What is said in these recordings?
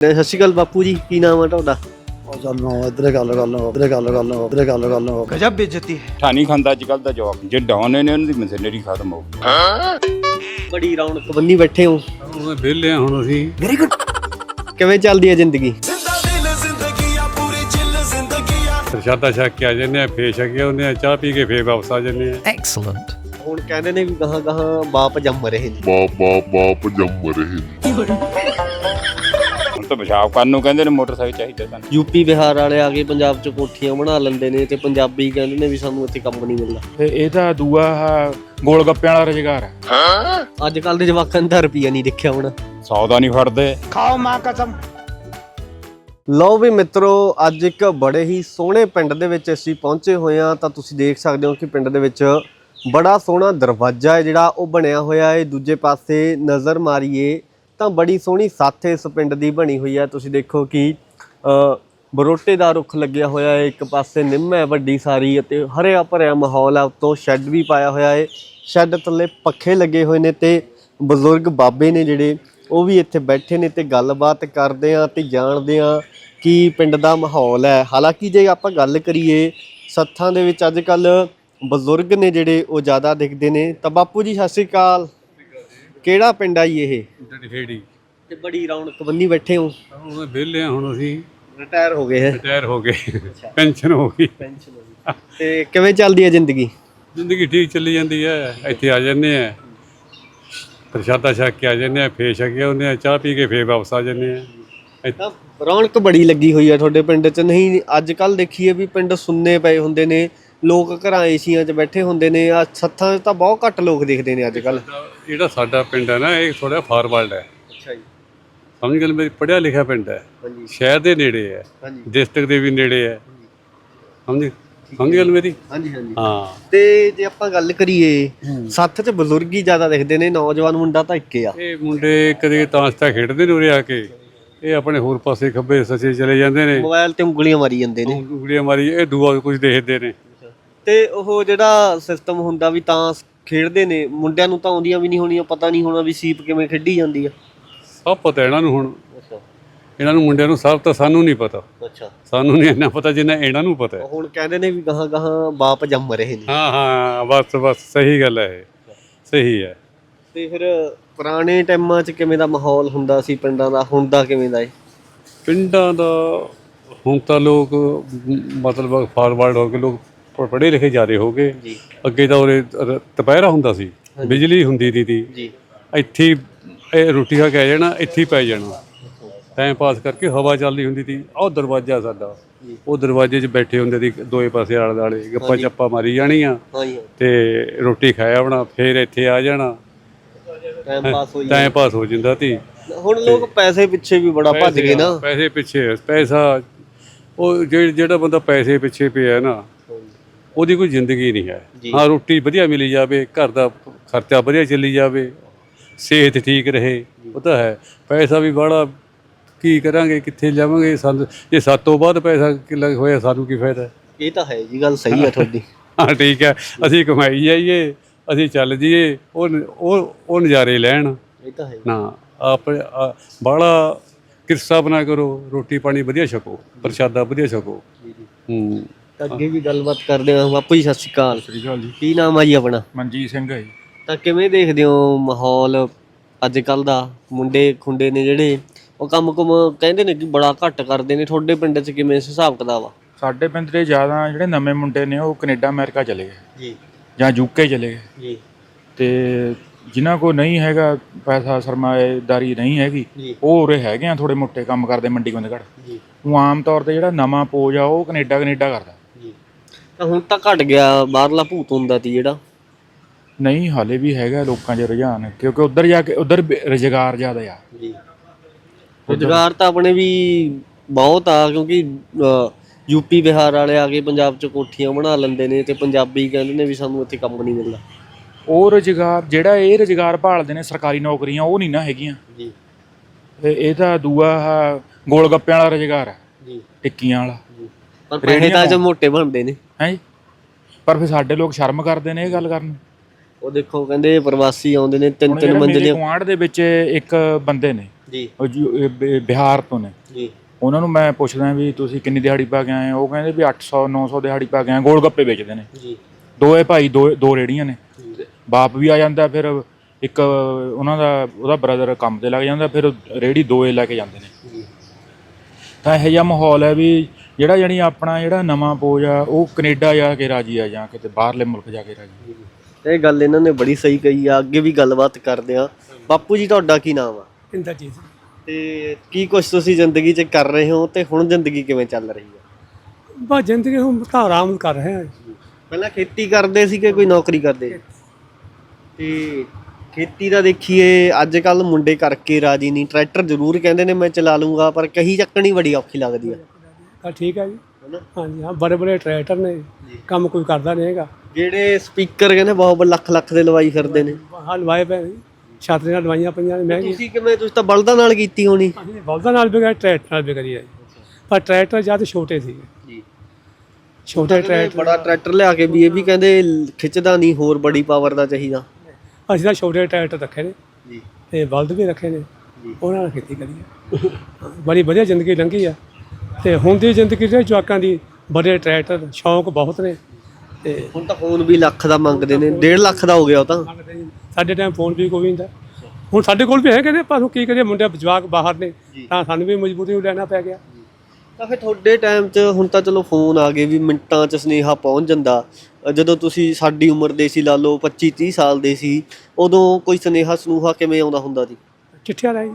ਸਤਿ ਸ਼੍ਰੀ ਅਕਾਲ ਬਾਪੂ ਜੀ ਕੀ ਨਾਮ ਆ ਤੁਹਾਡਾ? ਉਹ ਚੱਲ ਨਾ ਇਧਰੇ ਗੱਲ ਕਰ ਲਓ ਇਧਰੇ ਗੱਲ ਕਰ ਲਓ ਇਧਰੇ ਗੱਲ ਕਰ ਲਓ ਗਜਬ ਬੇਇੱਜ਼ਤੀ ਹੈ। ਠਾਣੀ ਖਾਂਦਾ ਅੱਜ ਕੱਲ ਦਾ ਜਵਾਬ ਜੇ ਡਾਉਨ ਨੇ ਉਹਨਾਂ ਦੀ ਮਸ਼ੀਨਰੀ ਖਤਮ ਹੋ ਗਈ ਬੜੀ ਰੌਣਕ ਬੰਨੀ ਬੈਠੇ ਹੋ। ਹੁਣ ਵਿਹਲੇ ਆ ਹੁਣ ਅਸੀਂ। ਕਿਵੇਂ ਚੱਲਦੀ ਹੈ ਜ਼ਿੰਦਗੀ? ਪ੍ਰਸ਼ਾਦਾ ਛਕ ਕੇ ਆ ਜੰਨੇ ਆ ਫੇਰ ਛਕੇ ਉਹਨੇ ਆ ਚਾਹ ਪੀ ਕੇ ਫੇਰ ਵਾਪਸ ਆ ਜੰਨੇ ਆ। ਐਕਸਲੈਂਟ ਹੁਣ ਕਹਿੰਦੇ ਨੇ ਵੀ ਗਾਹਾਂ ਗਾਹਾਂ ਬਾਪ ਜੰਮ ਰਹੇ ਨੇ। ਬਾਪ ਬਾਪ ਬਾਪ ਜੰਮ ਰਹੇ ਨੇ। ਤਾਂ ਪਿਸ਼ਾਬ ਕਰਨ ਨੂੰ ਕਹਿੰਦੇ ਨੇ ਮੋਟਰਸਾਈਕਲ ਚਾਹੀਦਾ ਸਾਨੂੰ। ਯੂਪੀ ਬਿਹਾਰ ਵਾਲੇ ਆ ਕੇ ਪੰਜਾਬ 'ਚ ਕੋਠੀਆਂ ਬਣਾ ਲੈਂਦੇ ਨੇ ਤੇ ਪੰਜਾਬੀ ਕਹਿੰਦੇ ਨੇ ਵੀ ਸਾਨੂੰ ਇੱਥੇ ਕੰਮ ਨਹੀਂ ਮਿਲਦਾ। ਤੇ ਇਹ ਤਾਂ ਦੂਆ ਗੋਲ ਗੱਪਿਆਂ ਵਾਲਾ ਰੁਜ਼ਗਾਰ ਹੈ? ਅੱਜ ਕੱਲ ਦੇ ਜਵਾਕਾਂ ਨੂੰ ਤਾਂ ਰੁਪਈਆ ਨਹੀਂ ਦੇਖਿਆ ਹੋਣਾ। 100 ਦਾ ਨਹੀਂ ਫੜਦੇ। ਖਾਓ ਮਾਂ ਕਸਮ। ਲਓ ਵੀ ਮਿੱਤਰੋ ਅੱਜ ਇੱਕ ਬੜੇ ਹੀ ਸੋਹਣੇ ਪਿੰਡ ਦੇ ਵਿੱਚ ਅਸੀਂ ਪਹੁੰਚੇ ਹੋਏ ਹਾਂ। ਤਾਂ ਤੁਸੀਂ ਦੇਖ ਸਕਦੇ ਹੋ ਕਿ ਪਿੰਡ ਦੇ ਵਿੱਚ ਬੜਾ ਸੋਹਣਾ ਦਰਵਾਜ਼ਾ ਹੈ ਜਿਹੜਾ ਉਹ ਬਣਿਆ ਹੋਇਆ ਹੈ। ਦੂਜੇ ਪਾਸੇ ਨਜ਼ਰ ਮਾਰੀਏ ਤਾਂ ਬੜੀ ਸੋਹਣੀ ਸੱਥ ਇਸ ਪਿੰਡ ਦੀ ਬਣੀ ਹੋਈ ਹੈ ਤੁਸੀਂ ਦੇਖੋ ਕਿ ਬਰੋਟੇ ਦਾ ਰੁੱਖ ਲੱਗਿਆ ਹੋਇਆ ਹੈ ਇੱਕ ਪਾਸੇ ਨਿੰਮ ਹੈ ਵੱਡੀ ਸਾਰੀ ਅਤੇ ਹਰਿਆ ਭਰਿਆ ਮਾਹੌਲ ਹੈ ਉੱਤੋਂ ਸ਼ੈੱਡ ਵੀ ਪਾਇਆ ਹੋਇਆ ਹੈ ਸ਼ੈੱਡ ਥੱਲੇ ਪੱਖੇ ਲੱਗੇ ਹੋਏ ਨੇ ਤੇ ਬਜ਼ੁਰਗ ਬਾਬੇ ਨੇ ਜਿਹੜੇ, ਉਹ ਵੀ ਇੱਥੇ ਬੈਠੇ ਨੇ ਤੇ ਗੱਲਬਾਤ ਕਰਦੇ ਆ ਤੇ ਜਾਣਦੇ ਆ ਕਿ ਪਿੰਡ ਦਾ ਮਾਹੌਲ ਹੈ। ਹਾਲਾਂਕਿ ਜੇ ਆਪਾਂ ਗੱਲ ਕਰੀਏ ਸੱਥਾਂ ਦੇ ਵਿੱਚ, ਅੱਜ ਕੱਲ ਬਜ਼ੁਰਗ ਨੇ ਜਿਹੜੇ, ਉਹ ਜ਼ਿਆਦਾ ਦਿਖਦੇ ਨੇ। ਤਾਂ ਬਾਪੂ ਜੀ, ਸਤਿ ਸ਼੍ਰੀ ਅਕਾਲ। ਕਿਹੜਾ ਪਿੰਡ ਆ ਜੀ ਇਹ? ਫੇੜੀ ਤੇ ਬੜੀ ਰੌਣਕ। ਬੰਨੀ ਬੈਠੇ ਹੋ? ਹੁਣ ਵਿਹਲੇ ਆ ਹੁਣ ਅਸੀਂ ਰਿਟਾਇਰ ਹੋ ਗਏ ਹੈ। ਰਿਟਾਇਰ ਹੋ ਗਏ। ਪੈਨਸ਼ਨ ਹੋ ਗਈ। ਪੈਨਸ਼ਨ ਹੋ ਗਈ। ਤੇ ਕਿਵੇਂ ਚੱਲਦੀ ਹੈ ਜ਼ਿੰਦਗੀ? ਜ਼ਿੰਦਗੀ ਠੀਕ ਚੱਲੀ ਜਾਂਦੀ ਹੈ। ਇੱਥੇ ਆ ਜੰਨੇ ਆ। ਪ੍ਰਸ਼ਾਦਾ ਛਕ ਕੇ ਆ ਜੰਨੇ ਆ ਫੇਰ ਛਕੇ ਉਹਨੇ ਆ ਚਾਹ ਪੀ ਕੇ ਫੇਰ ਵਾਪਸ ਆ ਜੰਨੇ ਆ। ਇੱਥੇ ਤਾਂ ਰੌਣਕ ਬੜੀ ਲੱਗੀ ਹੋਈ ਹੈ ਤੁਹਾਡੇ ਪਿੰਡ 'ਚ। ਨਹੀਂ ਅੱਜ ਕੱਲ ਦੇਖੀਏ ਵੀ ਪਿੰਡ ਸੁੰਨੇ ਪਏ ਹੁੰਦੇ ਨੇ। ਲੋਕ ਘਰਾਂ ਏਸੀਆਂ 'ਚ ਬੈਠੇ ਹੁੰਦੇ ਨੇ। ਆ ਸੱਥਾਂ 'ਚ ਤਾਂ ਬਹੁਤ ਘੱਟ ਲੋਕ ਦਿਖਦੇ ਨੇ ਅੱਜ ਕੱਲ ਜਿਹੜਾ ਸਾਡਾ ਪਿੰਡ ਹੈ ਨਾ ਇਹ ਥੋੜਾ ਫਾਰਵਰਡ ਹੈ। ਅੱਛਾ ਜੀ। ਸਮਝ ਗੱਲ ਮੇਰੀ? ਪੜਿਆ ਲਿਖਿਆ ਪਿੰਡ ਹੈ। ਹਾਂਜੀ। ਸ਼ਹਿਰ ਦੇ ਨੇੜੇ ਹੈ। ਹਾਂਜੀ। ਡਿਸਟ੍ਰਿਕਟ ਦੇ ਵੀ ਨੇੜੇ ਹੈ। ਸਮਝ? ਸਮਝ ਗੱਲ ਮੇਰੀ? ਹਾਂਜੀ ਹਾਂਜੀ। ਹਾਂ। ਤੇ ਜੇ ਆਪਾਂ ਗੱਲ ਕਰੀਏ ਸੱਥ 'ਚ ਬਜ਼ੁਰਗ ਹੀ ਜ਼ਿਆਦਾ ਦਿਖਦੇ ਨੇ ਨੌਜਵਾਨ ਮੁੰਡਾ ਤਾਂ ਇੱਕੇ ਆ। ਇਹ ਮੁੰਡੇ ਕਦੇ ਤਾਸ਼ ਤਾਂ ਖੇਡਦੇ ਨੇ ਉਰੇ ਆ ਕੇ। ਇਹ ਆਪਣੇ ਹੋਰ ਪਾਸੇ ਖੱਬੇ ਸੱਜੇ ਚਲੇ ਜਾਂਦੇ ਨੇ। ਮੋਬਾਈਲ ਤੇ ਉਂਗਲੀਆਂ ਮਾਰੀ ਜਾਂਦੇ ਨੇ। ਉਂਗਲੀਆਂ ਮਾਰੀ ਇਹ ਦੂਆ ਕੁਝ ਦੇਖਦੇ ਨੇ। ਤੇ ਉਹ ਜਿਹੜਾ ਸਿਸਟਮ ਹੁੰਦਾ ਵੀ ਤਾਂ ਖੇਡਦੇ ਨੇ ਮੁੰਡਿਆਂ ਨੂੰ ਤਾਂ ਆਉਂਦੀਆਂ ਵੀ ਨਹੀਂ ਹੋਣੀਆਂ ਪਤਾ ਨਹੀਂ ਹੋਣਾ ਵੀ ਸੀਪ ਕਿਵੇਂ ਖੇਡੀ ਜਾਂਦੀ ਆ। ਸਭ ਪਤਾ ਇਹਨਾਂ ਨੂੰ ਹੁਣ। ਅੱਛਾ। ਇਹਨਾਂ ਨੂੰ ਮੁੰਡਿਆਂ ਨੂੰ ਸਭ ਤਾਂ ਸਾਨੂੰ ਨਹੀਂ ਪਤਾ। ਅੱਛਾ। ਸਾਨੂੰ ਨਹੀਂ ਇੰਨਾ ਪਤਾ ਜਿੰਨਾ ਇਹਨਾਂ ਨੂੰ ਪਤਾ ਹੈ। ਹੁਣ ਕਹਿੰਦੇ ਨੇ ਵੀ ਗਾਹਾਂ ਗਾਹਾਂ ਬਾਪ ਜੰਮ ਰਹੇ ਨੇ। ਹਾਂ ਹਾਂ ਬਸ ਬਸ ਸਹੀ ਗੱਲ ਹੈ ਇਹ। ਸਹੀ ਹੈ। ਤੇ ਫਿਰ ਪੁਰਾਣੇ ਟਾਈਮਾਂ 'ਚ ਕਿਵੇਂ ਦਾ ਮਾਹੌਲ ਹੁੰਦਾ ਸੀ ਪਿੰਡਾਂ ਦਾ ਹੁਣ ਦਾ ਕਿਵੇਂ ਦਾ ਏ? ਪਿੰਡਾਂ ਦਾ ਹੁਣ ਤਾਂ ਲੋਕ ਮ, ਮਤਲਬ ਫਾਰਵਰਡ ਹੋ ਕੇ ਲੋਕ ਪੜ੍ਹੇ ਲਿਖੇ ਜ਼ਿਆਦੇ ਹੋ ਗਏ। ਜੀ। ਅੱਗੇ ਤਾਂ ਉਰੇ ਰ- ਦੁਪਹਿਰਾ ਹੁੰਦਾ ਸੀ। ਬਿਜਲੀ ਹੁੰਦੀ ਦੀ ਤੀ। ਜੀ। ਇੱਥੇ ਹੀ ਇਹ ਰੋਟੀ ਖਾ ਕੇ ਆ ਜਾਣਾ ਇੱਥੇ ਹੀ ਪੈ ਜਾਣਾ। ਟਾਈਮ ਪਾਸ ਕਰਕੇ ਹਵਾ ਚੱਲਦੀ ਹੁੰਦੀ ਸੀ ਉਹ ਦਰਵਾਜ਼ਾ ਸਾਡਾ। ਉਹ ਦਰਵਾਜ਼ੇ 'ਚ ਬੈਠੇ ਹੁੰਦੇ ਸੀ ਦੋਏ ਪਾਸੇ ਆਲੇ ਦੁਆਲੇ। ਗੱਪਾਂ ਚੱਪਾ ਮਾਰੀ ਜਾਣੀਆਂ। ਤੇ ਰੋਟੀ ਖਾਇਆ ਆਉਣਾ ਫੇਰ ਇੱਥੇ ਆ ਜਾਣਾ। ਟਾਈਮ ਪਾਸ ਹੋਈ ਟਾਈਮ ਪਾਸ ਹੋ ਜਾਂਦਾ ਸੀ ਹੁਣ ਲੋਕ ਪੈਸੇ ਪਿੱਛੇ ਵੀ ਬੜਾ ਭੱਜ ਗਏ ਨਾ। ਪੈਸੇ ਪਿੱਛੇ ਪੈਸਾ ਉਹ ਜਿਹੜਾ ਜਿਹੜਾ ਬੰਦਾ ਪੈਸੇ ਪਿੱਛੇ ਪਿਆ ਨਾ ਉਹਦੀ ਕੋਈ ਜ਼ਿੰਦਗੀ ਨਹੀਂ ਹੈ। ਹਾਂ ਰੋਟੀ ਵਧੀਆ ਮਿਲੀ ਜਾਵੇ ਘਰ ਦਾ ਖਰਚਾ ਵਧੀਆ ਚੱਲੀ ਜਾਵੇ ਸਿਹਤ ਠੀਕ ਰਹੇ ਉਹ ਤਾਂ ਹੈ। ਪੈਸਾ ਵੀ ਬੜਾ ਕੀ ਕਰਾਂਗੇ ਕਿੱਥੇ ਜਾਵਾਂਗੇ ਸਾਨੂੰ ਜੇ ਸੱਤ ਤੋਂ ਬਾਅਦ ਪੈਸਾ ਕਿੱਲਾ ਹੋਇਆ ਸਾਨੂੰ ਕੀ ਫਾਇਦਾ? ਇਹ ਤਾਂ ਹੈ ਜੀ ਗੱਲ ਸਹੀ ਹੈ ਤੁਹਾਡੀ। ਹਾਂ ਠੀਕ ਹੈ। ਅਸੀਂ ਕਮਾਈ ਜਾਈਏ ਅਸੀਂ ਚੱਲ ਜੀਏ ਉਹ ਨ- ਉਹ ਉਹ ਨਜ਼ਾਰੇ ਲੈਣ। ਇਹ ਤਾਂ ਹੈ ਨਾ ਆਪ ਬਾਹਲਾ ਕਿਰਸਾ ਬਣਾ ਕਰੋ ਰੋਟੀ ਪਾਣੀ ਵਧੀਆ ਛਕੋ ਪ੍ਰਸ਼ਾਦਾ ਵਧੀਆ ਛਕੋ। ਹੂੰ। ਤਾਂ ਅੱਗੇ ਵੀ ਗੱਲਬਾਤ ਕਰਦੇ ਹਾਂ। ਬਾਪੂ ਜੀ ਸਤਿ ਸ਼੍ਰੀ ਅਕਾਲ। ਸ੍ਰੀ ਅਕਾਲ ਜੀ। ਕੀ ਨਾਮ ਆ ਜੀ ਆਪਣਾ? ਮਨਜੀਤ ਸਿੰਘ ਹੈ ਜੀ। ਤਾਂ ਕਿਵੇਂ ਦੇਖਦੇ ਹੋ ਮਾਹੌਲ ਅੱਜ ਕੱਲ ਦਾ? ਮੁੰਡੇ ਖੁੰਡੇ ਨੇ ਜਿਹੜੇ ਉਹ ਕੰਮ ਕੁਮ ਕਹਿੰਦੇ ਨੇ ਕਿ ਬੜਾ ਘੱਟ ਕਰਦੇ ਨੇ। ਤੁਹਾਡੇ ਪਿੰਡ 'ਚ ਕਿਵੇਂ ਇਸ ਹਿਸਾਬ ਕਿਤਾਬ ਆ? ਸਾਡੇ ਪਿੰਡ ਦੇ ਜ਼ਿਆਦਾ ਜਿਹੜੇ ਨਵੇਂ ਮੁੰਡੇ ਨੇ ਉਹ ਕੈਨੇਡਾ ਅਮਰੀਕਾ ਚਲੇ ਗਏ। ਜੀ। ਜਾਂ ਯੂਕੇ ਚਲੇ ਗਏ। ਜੀ। ਤੇ ਜਿਨ੍ਹਾਂ ਕੋ ਨਹੀਂ ਹੈਗਾ ਪੈਸਾ ਸਰਮਾਏਦਾਰੀ ਨਹੀਂ ਹੈਗੀ। ਉਹ ਉਰੇ ਹੈਗੇ ਆ ਥੋੜੇ ਮੋਟੇ ਕੰਮ ਕਰਦੇ ਮੰਡੀ ਗੋਬਿੰਦਗੜ੍ਹ ਜੀ। ਉਹ ਆਮ ਤੌਰ ਤੇ ਜਿਹੜਾ ਨਵਾਂ ਪੋਜ ਆ ਉਹ ਕੈਨੇਡਾ ਕੈਨੇਡਾ ਕਰਦਾ। ਤਾਂ ਹੁਣ ਤਾਂ ਘਟ ਗਿਆ ਬਾਹਰਲਾ ਭੂਤ ਹੁੰਦਾ ਸੀ ਜਿਹੜਾ। ਨਹੀਂ ਹਾਲੇ ਵੀ ਹੈਗਾ ਲੋਕਾਂ 'ਚ ਰੁਝਾਨ ਕਿਉਂਕਿ ਉੱਧਰ ਜਾ ਕੇ ਉੱਧਰ ਰੁਜ਼ਗਾਰ ਜ਼ਿਆਦਾ ਆ। ਜੀ। ਰੁਜ਼ਗਾਰ ਤਾਂ ਆਪਣੇ ਵੀ ਬਹੁਤ ਆ ਕਿਉਂਕਿ ਯੂਪੀ ਬਿਹਾਰ ਵਾਲੇ ਆ ਕੇ ਪੰਜਾਬ 'ਚ ਕੋਠੀਆਂ ਬਣਾ ਲੈਂਦੇ ਨੇ ਤੇ ਪੰਜਾਬੀ ਕਹਿੰਦੇ ਨੇ ਵੀ ਸਾਨੂੰ ਇੱਥੇ ਕੰਮ ਨਹੀਂ ਮਿਲਦਾ ਉਹ ਰੁਜ਼ਗਾਰ ਜਿਹੜਾ ਇਹ ਰੁਜ਼ਗਾਰ ਭਾਲਦੇ ਨੇ ਸਰਕਾਰੀ ਨੌਕਰੀਆਂ ਉਹ ਨਹੀਂ ਨਾ ਹੈਗੀਆਂ। ਜੀ। ਇਹ ਤਾਂ ਦੂਆ ਗੋਲ ਗੱਪਿਆਂ ਵਾਲਾ ਰੁਜ਼ਗਾਰ ਹੈ ਜੀ। ਟਿੱਕੀਆਂ ਵਾਲਾ। ਪਰ ਪੈਸੇ ਤਾਂ ਚ ਮੋਟੇ ਬਣਦੇ ਨੇ। ਹੈ ਪਰ ਫਿਰ ਸਾਡੇ ਲੋਕ ਸ਼ਰਮ ਕਰਦੇ ਨੇ ਇਹ ਗੱਲ ਕਰਨ। ਉਹ ਦੇਖੋ ਕਹਿੰਦੇ ਪ੍ਰਵਾਸੀ ਆਉਂਦੇ ਨੇ ਤਿੰਨ ਤਿੰਨ ਮੰਜ਼ਲੀਆਂ ਗੁਆਂਢ ਦੇ ਵਿੱਚ ਇੱਕ ਬੰਦੇ ਨੇ ਜੀ। ਜੀ- ਬਿਹਾਰ ਤੋਂ ਨੇ। ਜੀ। ਉਹਨਾਂ ਨੂੰ ਮੈਂ ਪੁੱਛਦਾ ਵੀ ਤੁਸੀਂ ਕਿੰਨੀ ਦਿਹਾੜੀ ਪਾ ਕੇ ਆਏ ਉਹ ਕਹਿੰਦੇ ਵੀ 800 900 ਦਿਹਾੜੀ ਪਾ ਕੇ ਆਏ ਗੋਲ ਗੱਪੇ ਵੇਚਦੇ ਨੇ। ਜੀ। ਦੋਏ ਭਾਈ ਦੋ ਦੋ ਰੇੜੀਆਂ ਨੇ। ਬਾਪ ਵੀ ਆ ਜਾਂਦਾ ਫਿਰ ਇੱਕ ਉਹਨਾਂ ਦਾ ਉਹਦਾ ਬ੍ਰਦਰ ਕੰਮ ਤੇ ਲੱਗ ਜਾਂਦਾ ਫਿਰ ਰੇੜੀ ਦੋਏ ਲੈ ਕੇ ਜਾਂਦੇ ਨੇ। ਤਾਂ ਇਹੋ ਜਿਹਾ ਮਾਹੌਲ ਹੈ ਵੀ ਜਿਹੜਾ ਜਾਣੀ ਆਪਣਾ ਜਿਹੜਾ ਨਵਾਂ ਪੋਜ ਆ ਉਹ ਕੈਨੇਡਾ ਜਾ ਕੇ ਰਾਜੀ ਆ ਜਾਂ ਕਿਤੇ ਬਾਹਰਲੇ ਮੁਲਕ ਜਾ ਕੇ ਰਾਜੀ ਇਹ ਗੱਲ ਇਹਨਾਂ ਨੇ ਬੜੀ ਸਹੀ ਕਹੀ ਆ ਅੱਗੇ ਵੀ ਗੱਲਬਾਤ ਕਰਦੇ ਆ। ਬਾਪੂ ਜੀ ਤੁਹਾਡਾ ਕੀ ਨਾਮ ਆ? ਇੰਦਰਜੀਤ ਤੇ ਕੀ ਕੁਝ ਤੁਸੀਂ ਜ਼ਿੰਦਗੀ 'ਚ ਕਰ ਰਹੇ ਹੋ ਤੇ ਹੁਣ ਜ਼ਿੰਦਗੀ ਕਿਵੇਂ ਚੱਲ ਰਹੀ ਹੈ ਬਸ ਜ਼ਿੰਦਗੀ ਹੁਣ ਤਾਂ ਆਰਾਮ ਕਰ ਰਹੇ ਹਾਂ ਪਹਿਲਾਂ ਖੇਤੀ ਕਰਦੇ ਸੀ ਕਿ ਕੋਈ ਨੌਕਰੀ ਕਰਦੇ? ਤੇ ਖੇਤੀ ਦਾ ਦੇਖੀਏ ਅੱਜ ਕੱਲ ਮੁੰਡੇ ਕਰਕੇ ਰਾਜੀ ਨਹੀਂ। ਟਰੈਕਟਰ ਜ਼ਰੂਰ ਕਹਿੰਦੇ ਨੇ ਮੈਂ ਚਲਾ ਲੂੰਗਾ ਪਰ ਕਹੀ ਚੱਕਣੀ ਬੜੀ ਔਖੀ ਲੱਗਦੀ ਆ। ਤਾਂ ਠੀਕ ਹੈ ਜੀ। ਹੈਨਾ? ਹਾਂਜੀ ਹਾਂ ਬੜੇ ਬੜੇ ਟਰੈਕਟਰ ਨੇ। ਕੰਮ ਕੋਈ ਕਰਦਾ ਨਹੀਂ ਹੈਗਾ। ਜਿਹੜੇ ਸਪੀਕਰ ਕਹਿੰਦੇ ਬਹੁਤ ਲੱਖ ਲੱਖ ਦੇ ਲਵਾਈ ਫਿਰਦੇ ਨੇ। ਹਾਂ ਲਵਾਏ ਪਏ ਨੇ। ਛਾਤਰੀਆਂ ਨਾਲ ਲਵਾਈਆਂ ਪਈਆਂ ਨੇ ਮਹਿੰਗੀਆਂ ਤੁਸੀਂ ਕਿਵੇਂ ਤੁਸੀਂ ਤਾਂ ਬਲਦਾਂ ਨਾਲ ਕੀਤੀ ਹੋਣੀ। ਅਸੀਂ ਬਲਦਾਂ ਨਾਲ ਵੀ ਗਏ ਟਰੈਕਟਰ ਨਾਲ ਵੀ ਕਰੀ ਹੈ ਪਰ ਟਰੈਕਟਰ ਜ਼ਿਆਦਾ ਛੋਟੇ ਸੀਗੇ ਜੀ। ਛੋਟੇ ਟਰੈਕਟਰ ਬੜਾ ਟਰੈਕਟਰ ਲਿਆ ਕੇ ਵੀ ਇਹ ਵੀ ਕਹਿੰਦੇ ਖਿੱਚਦਾ ਨਹੀਂ ਹੋਰ ਬੜੀ ਪਾਵਰ ਦਾ ਚਾਹੀਦਾ। ਅਸੀਂ ਤਾਂ ਛੋਟੇ ਟਰੈਕਟਰ ਰੱਖੇ ਨੇ। ਜੀ। ਤੇ ਬਲਦ ਵੀ ਰੱਖੇ ਨੇ। ਉਹਨਾਂ ਨਾਲ ਖੇਤੀ ਕਰੀ ਹੈ ਬੜੀ ਵਧੀਆ ਜ਼ਿੰਦਗੀ ਲੰਘੀ ਆ। ਤੇ ਹੁਣ ਦੀ ਜ਼ਿੰਦਗੀ ਦੇ ਜਵਾਕਾਂ ਦੀ ਬੜੇ ਟਰੈਕਟਰ ਸ਼ੌਂਕ ਬਹੁਤ ਨੇ ਤੇ ਹੁਣ ਤਾਂ ਫੋਨ ਵੀ ਲੱਖ ਦਾ ਮੰਗਦੇ ਨੇ 1.5 ਲੱਖ ਦਾ ਹੋ ਗਿਆ ਉਹ ਤਾਂ। ਸਾਡੇ ਟਾਈਮ ਫੋਨ ਵੀ ਕੋਈ ਨਹੀਂ ਹੁੰਦਾ। ਹੁਣ ਸਾਡੇ ਕੋਲ ਵੀ ਹੈਗੇ ਨੇ ਪਰ ਹੁਣ ਕੀ ਕਰੀਏ ਮੁੰਡੇ ਜਵਾਕ ਬਾਹਰ ਨੇ ਤਾਂ ਸਾਨੂੰ ਵੀ ਮਜਬੂਰੀ ਨੂੰ ਲੈਣਾ ਪੈ ਗਿਆ। ਤਾਂ ਫਿਰ ਤੁਹਾਡੇ ਟਾਈਮ 'ਚ ਹੁਣ ਤਾਂ ਚਲੋ ਫੋਨ ਆ ਗਏ ਵੀ ਮਿੰਟਾਂ 'ਚ ਸੁਨੇਹਾ ਪਹੁੰਚ ਜਾਂਦਾ। ਅ, ਜਦੋਂ ਤੁਸੀਂ ਸਾਡੀ ਉਮਰ ਦੇ ਸੀ ਲਾ ਲਓ 25 30 ਸਾਲ ਦੇ ਸੀ ਉਦੋਂ ਕੋਈ ਸੁਨੇਹਾ ਸਨੂਹਾ ਕਿਵੇਂ ਆਉਂਦਾ ਹੁੰਦਾ ਸੀ ਚਿੱਠੀਆਂ ਰਾਹੀਂ।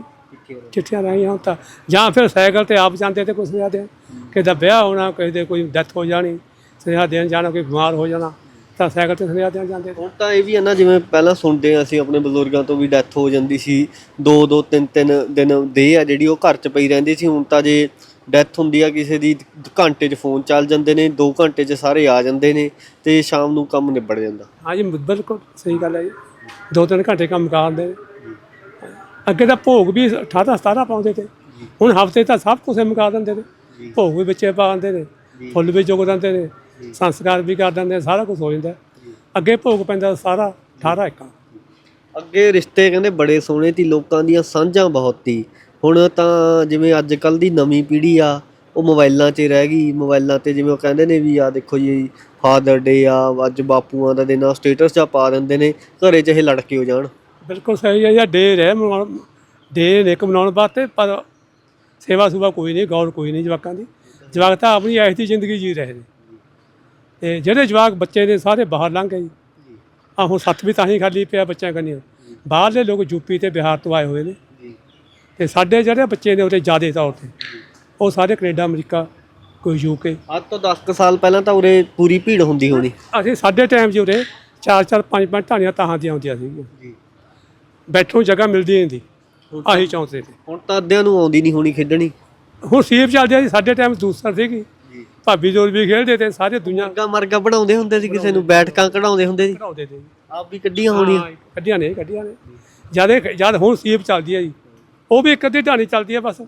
ਚਿੱਠੀਆਂ ਰਾਹੀਂ ਹੁਣ ਤਾਂ ਜਾਂ ਫਿਰ ਸਾਈਕਲ ਤੇ ਆਪ ਜਾਂਦੇ ਤੇ ਕੁਛ ਸੁਨੇਹਾ ਦੇਣ ਕਿਸੇ ਦਾ ਵਿਆਹ ਹੋਣਾ ਕਿਸੇ ਦੇ ਕੋਈ ਡੈਥ ਹੋ ਜਾਣੀ ਸੁਨੇਹਾ ਦੇਣ ਜਾਣਾ ਕੋਈ ਬਿਮਾਰ ਹੋ ਜਾਣਾ ਤਾਂ ਸਾਈਕਲ ਤੇ ਸੁਨੇਹਾ ਦੇਣ ਜਾਂਦੇ ਹੁਣ ਤਾਂ ਇਹ ਵੀ ਹੈ ਨਾ ਜਿਵੇਂ ਪਹਿਲਾਂ ਸੁਣਦੇ ਹਾਂ ਅਸੀਂ ਆਪਣੇ ਬਜ਼ੁਰਗਾਂ ਤੋਂ ਵੀ ਡੈਥ ਹੋ ਜਾਂਦੀ ਸੀ ਦੋ ਦੋ ਤਿੰਨ ਤਿੰਨ ਦਿਨ ਦੇ ਆ ਜਿਹੜੀ ਉਹ ਘਰ 'ਚ ਪਈ ਰਹਿੰਦੀ ਸੀ ਹੁਣ ਤਾਂ ਜੇ ਡੈਥ ਹੁੰਦੀ ਆ ਕਿਸੇ ਦੀ ਘੰਟੇ 'ਚ ਫੋਨ ਚੱਲ ਜਾਂਦੇ ਨੇ 2 ਘੰਟੇ 'ਚ ਸਾਰੇ ਆ ਜਾਂਦੇ ਨੇ ਤੇ ਸ਼ਾਮ ਨੂੰ ਕੰਮ ਨਿਬੜ ਜਾਂਦਾ। ਹਾਂਜੀ ਬਿਲਕੁਲ ਸਹੀ ਗੱਲ ਹੈ ਜੀ। ਦੋ ਤਿੰਨ ਘੰਟੇ ਕੰਮ ਕਰਦੇ ਨੇ। ਅੱਗੇ ਤਾਂ ਭੋਗ ਵੀ 18 17 ਪਾਉਂਦੇ ਤੇ। ਹੁਣ ਹਫ਼ਤੇ ਤਾਂ ਸਭ ਕੁਝ ਮੁਕਾ ਦਿੰਦੇ ਨੇ। ਭੋਗ ਵੀ ਵਿੱਚੇ ਪਾ ਦਿੰਦੇ ਨੇ ਫੁੱਲ ਵੀ ਚੁਗ ਦਿੰਦੇ ਨੇ ਸੰਸਕਾਰ ਵੀ ਕਰ ਦਿੰਦੇ ਨੇ ਸਾਰਾ ਕੁਝ ਹੋ ਜਾਂਦਾ। ਅੱਗੇ ਭੋਗ ਪੈਂਦਾ ਸਾਰਾ 18 ਇੱਕ ਅੱਗੇ ਰਿਸ਼ਤੇ ਕਹਿੰਦੇ ਬੜੇ ਸੋਹਣੇ ਸੀ ਲੋਕਾਂ ਦੀਆਂ ਸਾਂਝਾਂ ਬਹੁਤ ਸੀ। ਹੁਣ ਤਾਂ ਜਿਵੇਂ ਅੱਜ ਕੱਲ ਦੀ ਨਵੀਂ ਪੀੜ੍ਹੀ ਆ ਉਹ ਮੋਬਾਈਲਾਂ 'ਚ ਰਹਿ ਗਈ। ਮੋਬਾਈਲਾਂ ਤੇ ਜਿਵੇਂ ਉਹ ਕਹਿੰਦੇ ਨੇ ਵੀ ਆ ਦੇਖੋ ਜੀ ਫਾਦਰ ਡੇ ਆ ਅੱਜ ਬਾਪੂਆਂ ਦਾ ਦਿਨ ਆ ਸਟੇਟਸ 'ਚ ਪਾ ਦਿੰਦੇ ਨੇ ਘਰੇ ਚਾਹੇ ਲੜਕੇ ਹੋ ਜਾਣ। ਬਿਲਕੁਲ ਸਹੀ ਹੈ ਜਾਂ ਡੇ ਰਹਿ ਮਨਾਉਣ ਡੇ ਨੇ ਇੱਕ ਮਨਾਉਣ ਵਾਸਤੇ ਪਰ ਸੇਵਾ ਸੁਭਾ ਕੋਈ ਨਹੀਂ ਗੌਰ ਕੋਈ ਨਹੀਂ ਜਵਾਕਾਂ ਦੀ। ਜਵਾਕ ਤਾਂ ਆਪਣੀ ਐਸੀ ਦੀ ਜ਼ਿੰਦਗੀ ਜੀ ਰਹੇ ਨੇ। ਤੇ ਜਿਹੜੇ ਜਵਾਕ ਬੱਚੇ ਨੇ ਸਾਰੇ ਬਾਹਰ ਲੰਘ ਗਏ ਜੀ। ਆ ਹੁਣ ਸੱਤ ਵੀ ਤਾਂ ਹੀ ਖਾਲੀ ਪਿਆ ਬੱਚਿਆਂ ਕੰਨੀ ਬਾਹਰਲੇ ਲੋਕ ਯੂਪੀ ਤੇ ਬਿਹਾਰ ਤੋਂ ਆਏ ਹੋਏ ਨੇ। ਤੇ ਸਾਡੇ ਜਿਹੜੇ ਬੱਚੇ ਨੇ ਉਹਦੇ ਜ਼ਿਆਦੇ ਤੌਰ ਤੇ ਉਹ ਸਾਰੇ ਕੈਨੇਡਾ ਅਮਰੀਕਾ ਕੋਈ ਯੂਕੇ ਅੱਜ ਤੋਂ 10 ਕੁ ਸਾਲ ਪਹਿਲਾਂ ਤਾਂ ਉਰੇ ਪੂਰੀ ਭੀੜ ਹੁੰਦੀ ਹੋਣੀ। ਅਸੀਂ ਸਾਡੇ ਟਾਈਮ 'ਚ ਉਰੇ ਚਾਰ ਚਾਰ ਪੰਜ ਪੰਜ ਢਾਣੀਆਂ ਤਾਹਾਂ ਦੀਆਂ ਹੁੰਦੀਆਂ ਸੀ ਜੀ। ਬੈਠੋ ਜਗ੍ਹਾ ਮਿਲਦੀ ਨਹੀਂ ਸੀ ਆਹੀ ਚੌਂਤੇ ਤੇ ਹੁਣ ਤਾਂ ਅੱਧਿਆਂ ਨੂੰ ਆਉਂਦੀ ਨਹੀਂ ਹੋਣੀ ਖੇਡਣੀ। ਹੁਣ ਸੀਪ ਚੱਲਦੀ ਜੀ ਸਾਡੇ ਟਾਈਮ ਦੂਸਰ ਸੀਗੀ। ਭਾਬੀ ਜੋਰ ਵੀ ਖੇਡਦੇ ਤੇ ਸਾਰੇ ਦੁਨੀਆ ਮਰਗਾ ਮਰਗਾ ਬਣਾਉਂਦੇ ਹੁੰਦੇ ਸੀ ਕਿਸੇ ਨੂੰ ਬੈਠਕਾਂ ਕਢਾਉਂਦੇ ਹੁੰਦੇ ਸੀ। ਤੇ। ਆਪ ਵੀ ਕੱਢੀਆਂ ਹੋਣੀਆਂ। ਹਾਂ, ਕੱਢੀਆਂ ਨੇ ਕੱਢੀਆਂ ਨੇ। ਜਦ ਜਦ ਹੁਣ ਸੀਪ ਚੱਲਦੀ ਆ ਜੀ ਉਹ ਵੀ ਇੱਕ ਅੱਧੀ ਢਾਣੀ ਚੱਲਦੀ ਆ ਬਸ।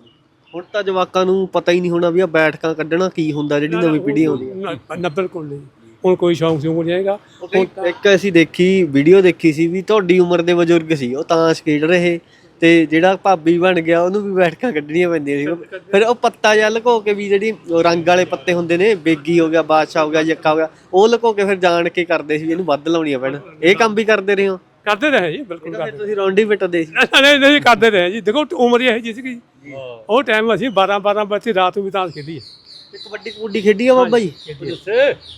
ਹੁਣ ਤਾਂ ਜਵਾਕਾਂ ਨੂੰ ਪਤਾ ਹੀ ਨਹੀਂ ਹੋਣਾ ਵੀ ਆ ਬੈਠਕਾਂ ਕੱਢਣਾ ਕੀ ਹੁੰਦਾ ਜਿਹੜੀ ਨਵੀਂ ਪੀੜ੍ਹੀ ਆਉਂਦੀ ਹੈ ਨਾ ਬਿਲਕੁਲ ਨਹੀਂ। ਹੁਣ ਕੋਈ ਸ਼ੌਂਕ ਸ਼ੌਂਕ ਨਹੀਂ ਹੈਗਾ। ਇੱਕ ਇੱਕ ਅਸੀਂ ਦੇਖੀ ਵੀਡੀਓ ਦੇਖੀ ਸੀ ਵੀ ਤੁਹਾਡੀ ਉਮਰ ਦੇ ਬਜ਼ੁਰਗ ਸੀ ਉਹ ਤਾਂ ਖੇਡ ਰਹੇ ਤੇ ਜਿਹੜਾ ਭਾਬੀ ਬਣ ਗਿਆ ਉਹਨੂੰ ਵੀ ਬੈਠਕਾਂ ਕੱਢਣੀਆਂ ਪੈਂਦੀਆਂ ਸੀ। ਫਿਰ ਉਹ ਪੱਤਾ ਜਿਹਾ ਲੁਕੋ ਕੇ ਵੀ ਜਿਹੜੀ ਉਹ ਰੰਗ ਵਾਲੇ ਪੱਤੇ ਹੁੰਦੇ ਨੇ ਬੇਗੀ ਹੋ ਗਿਆ ਬਾਦਸ਼ਾਹ ਹੋ ਗਿਆ ਯੱਕਾ ਹੋ ਗਿਆ ਉਹ ਲੁਕੋ ਕੇ ਫਿਰ ਜਾਣ ਕੇ ਕਰਦੇ ਸੀ ਵੀ ਇਹਨੂੰ ਵੱਧ ਲਾਉਣੀਆਂ ਪੈਣ। ਇਹ ਕੰਮ ਵੀ ਕਰਦੇ ਰਹੇ ਹੋ? ਕਰਦੇ ਰਹੇ ਜੀ ਬਿਲਕੁਲ ਫਿਰ ਕਰਦੇ। ਤੁਸੀਂ ਰੌਂਡੀ ਪਿੱਟਦੇ ਸੀ। ਨਹੀਂ ਨਹੀਂ ਕਰਦੇ ਰਹੇ ਜੀ। ਦੇਖੋ ਉਮਰ ਇਹ ਜੀ ਸੀਗੀ। ਉਹ ਟਾਈਮ ਅਸੀਂ 12 12 ਵਜੇ ਰਾਤ ਨੂੰ ਵੀ ਤਾਂ ਖੇਡੀ ਹੈ। ਤੇ ਕਬੱਡੀ ਕਬੱਡੀ ਖੇਡੀ ਆ ਬਾਬਾ ਜੀ?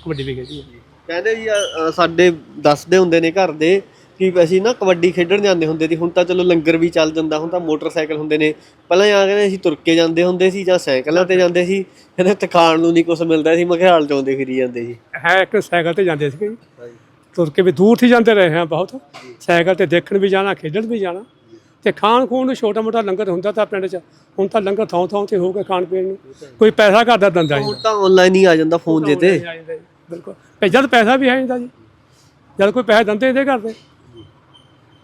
ਕਬੱਡੀ ਵੀ ਖੇਡੀ ਹੈ ਕਹਿੰਦੇ ਜੀ ਅ, ਅ, ਸਾਡੇ ਦੱਸਦੇ ਹੁੰਦੇ ਨੇ ਘਰ ਦੇ ਕਿ ਅਸੀਂ ਨਾ ਕਬੱਡੀ ਖੇਡਣ ਜਾਂਦੇ ਹੁੰਦੇ ਸੀ। ਹੁਣ ਤਾਂ ਚਲੋ ਲੰਗਰ ਵੀ ਚੱਲ ਜਾਂਦਾ ਹੁਣ ਤਾਂ ਮੋਟਰਸਾਈਕਲ ਹੁੰਦੇ ਨੇ। ਪਹਿਲਾਂ ਆ ਕਹਿੰਦੇ ਅਸੀਂ ਤੁਰ ਕੇ ਜਾਂਦੇ ਹੁੰਦੇ ਸੀ ਜਾਂ ਸਾਈਕਲਾਂ ਤੇ ਜਾਂਦੇ ਸੀ। ਕਹਿੰਦੇ ਤਖਾਣ ਨੂੰ ਨਹੀਂ ਕੁਝ ਮਿਲਦਾ ਸੀ ਮਖਿਆਲ ਚ ਆਉਂਦੇ ਫਿਰੀ ਜਾਂਦੇ ਸੀ। ਹੈ ਇੱਕ ਸਾਈਕਲ ਤੇ ਜਾਂਦੇ ਸੀਗੇ ਤੁਰ ਕੇ ਵੀ ਦੂਰ થી ਜਾਂਦੇ ਰਹੇ ਹਾਂ ਬਹੁਤ। ਸਾਈਕਲ ਤੇ ਦੇਖਣ ਵੀ ਜਾਣਾ ਖੇਡਣ ਵੀ ਜਾਣਾ। ਤੇ ਖਾਣ ਖੂਣ ਨੂੰ ਛੋਟਾ ਮੋਟਾ ਲੰਗਰ ਹੁੰਦਾ ਤਾਂ ਪਿੰਡ 'ਚ ਹੁਣ ਤਾਂ ਲੰਗਰ ਥਾਂ ਥਾਂ ਤੇ ਹੋ ਕੇ ਖਾਣ ਪੀਣ ਨੂੰ। ਕੋਈ ਪੈਸਾ ਘਰ ਦਾ ਦੰਦਾ ਹੁਣ ਤਾਂ ਆਨਲਾਈਨ ਹੀ ਆ ਜਾਂਦਾ ਫੋਨ ਜੇ ਤੇ। ਬਿਲਕੁਲ। ਤੇ ਜਦ ਪੈਸਾ ਵੀ ਹੈ ਜਾਂਦਾ ਜੀ ਜਦ ਕੋਈ ਪੈਸੇ ਦੰਦੇ ਇਹਦੇ ਕਰਦੇ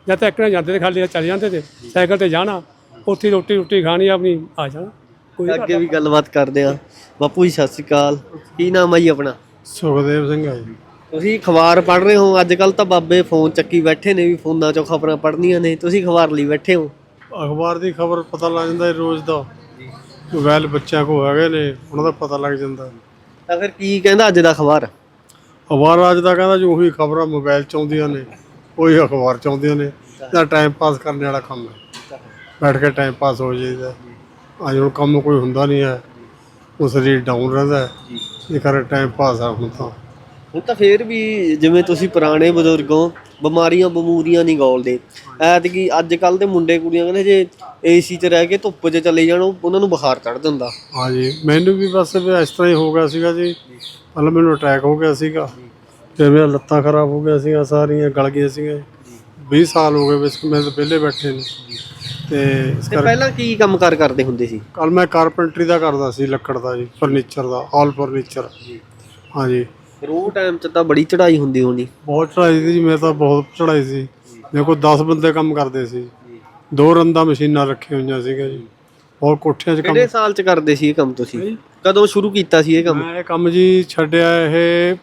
ਜਦ ਤੱਕ ਨਾ ਜਾਂਦੇ ਤੇ ਖਾਲੀ ਚੱਲ ਜਾਂਦੇ ਤੇ ਸਾਈਕਲ ਤੇ ਜਾਣਾ ਉੱਥੇ ਰੋਟੀ ਰੋਟੀ ਖਾਣੀ ਆਪਣੀ ਆ ਜਾਣਾ। ਕੋਈ ਅੱਗੇ ਵੀ ਗੱਲਬਾਤ ਕਰਦੇ ਆ। ਬਾਪੂ ਜੀ ਸਤਿ ਸ਼੍ਰੀ ਅਕਾਲ। ਕੀ ਨਾਮ ਹੈ ਜੀ ਆਪਣਾ? ਸੁਖਦੇਵ ਸਿੰਘ ਆ ਜੀ। ਤੁਸੀਂ ਅਖਬਾਰ ਪੜ੍ਹ ਰਹੇ ਹੋ? ਅੱਜ ਕੱਲ ਤਾਂ ਬਾਬੇ ਫੋਨ ਚੱਕੀ ਬੈਠੇ ਨੇ ਵੀ ਫੋਨਾਂ ਚੋਂ ਖਬਰਾਂ ਪੜ੍ਹਨੀਆਂ ਨੇ। ਤੁਸੀਂ ਅਖਬਾਰ ਲਈ ਬੈਠੇ ਹੋ? ਅਖਬਾਰ ਦੀ ਖਬਰ ਪਤਾ ਲੱਗ ਜਾਂਦਾ ਹੈ ਰੋਜ਼ ਦਾ। ਮੋਬਾਈਲ ਬੱਚਿਆਂ ਕੋ ਹੈਗੇ ਨੇ ਉਹਨਾਂ ਦਾ ਪਤਾ ਲੱਗ ਜਾਂਦਾ। ਤਾਂ ਫਿਰ ਕੀ ਕਹਿੰਦਾ ਅੱਜ ਦਾ ਅਖਬਾਰ? ਅਖਬਾਰ ਅੱਜ ਦਾ ਕਹਿੰਦਾ ਜੀ ਉਹੀ ਖਬਰਾਂ ਮੋਬਾਈਲ ਚ ਆਉਂਦੀਆਂ ਨੇ ਉਹੀ ਅਖਬਾਰ ਚ ਆਉਂਦੀਆਂ ਨੇ। ਤਾਂ ਟਾਈਮ ਪਾਸ ਕਰਨ ਵਾਲਾ ਕੰਮ ਹੈ। ਬੈਠ ਕੇ ਟਾਈਮ ਪਾਸ ਹੋ ਜਾਈਦਾ। ਅੱਜ ਹੁਣ ਕੰਮ ਕੋਈ ਹੁੰਦਾ ਨਹੀਂ ਹੈ। ਉਹ ਸਰੀਰ ਡਾਊਨ ਰਹਿੰਦਾ ਹੈ। ਇਹ ਕਰ ਟਾਈਮ ਪਾਸ ਆ ਹੁਣ ਤਾਂ। ਹੁਣ ਤਾਂ ਫੇਰ ਵੀ ਜਿਵੇਂ ਤੁਸੀਂ ਪੁਰਾਣੇ ਬਜ਼ੁਰਗੋਂ ਬਿਮਾਰੀਆਂ ਬਮੂਰੀਆਂ ਨਹੀਂ ਗੋਲਦੇ। ਐਤਕੀ ਅੱਜ ਕੱਲ ਦੇ ਮੁੰਡੇ ਕੁੜੀਆਂ ਕਹਿੰਦੇ ਜੇ ਏਸੀ 'ਚ ਰਹਿ ਕੇ ਧੁੱਪ 'ਚ ਚਲੇ ਜਾਣ ਉਹ- ਉਹਨਾਂ ਨੂੰ ਬੁਖਾਰ ਚੜ ਜਾਂਦਾ। ਹਾਂਜੀ ਮੈਨੂੰ ਵੀ ਬਸ ਇਸ ਤਰ੍ਹਾਂ ਹੀ ਹੋ ਗਿਆ ਸੀਗਾ ਜੀ। ਪਹਿਲਾਂ ਮੈਨੂੰ ਅਟੈਕ ਹੋ ਗਿਆ ਸੀਗਾ ਫਿਰ ਮੇਰਾ ਲੱਤਾਂ ਖਰਾਬ ਹੋ ਗਿਆ ਸੀਗਾ ਸਾਰੀਆਂ ਗਲ ਗਈਆਂ ਸੀਗੀਆਂ। 20 ਸਾਲ ਹੋ ਗਏ ਬਸ ਮੈਂ ਤਾਂ ਵਿਹਲੇ ਬੈਠੇ ਨੇ। ਤੇ ਇਸ ਤੇ ਕਰਕੇ ਪਹਿਲਾਂ ਕੀ ਕੰਮ ਕਾਰ ਕਰਦੇ ਹੁੰਦੇ ਸੀ? ਕੱਲ ਮੈਂ ਕਾਰਪੈਂਟਰੀ ਦਾ ਕਰਦਾ ਸੀ ਲੱਕੜ ਦਾ ਜੀ ਫਰਨੀਚਰ ਦਾ ਆਲ ਫਰਨੀਚਰ ਹਾਂਜੀ। ਰੋਹ ਟਾਈਮ 'ਚ ਤਾਂ ਬੜੀ ਚੜਾਈ ਹੁੰਦੀ ਹੋਣੀ। ਬਹੁਤ ਚੜਾਈ ਸੀ ਜੀ ਮੈਂ ਤਾਂ ਬਹੁਤ ਚੜਾਈ ਸੀ। ਮੇਰੇ ਕੋਲ 10 ਬੰਦੇ ਕੰਮ ਕਰਦੇ ਸੀ। ਦੋ ਰੰਦਾ ਮਸ਼ੀਨਾਂ ਰੱਖੀਆਂ ਹੋਈਆਂ ਸੀਗੀਆਂ ਜੀ। ਬਹੁਤ ਕੋਠਿਆਂ 'ਚ ਕੰਮ ਕਿਹੜੇ ਸਾਲ 'ਚ ਕਰਦੇ ਸੀ ਇਹ ਕੰਮ ਤੁਸੀਂ? ਕਦੋਂ ਸ਼ੁਰੂ ਕੀਤਾ ਸੀ ਇਹ ਕੰਮ? ਮੈਂ ਇਹ ਕੰਮ ਜੀ ਛੱਡਿਆ ਇਹ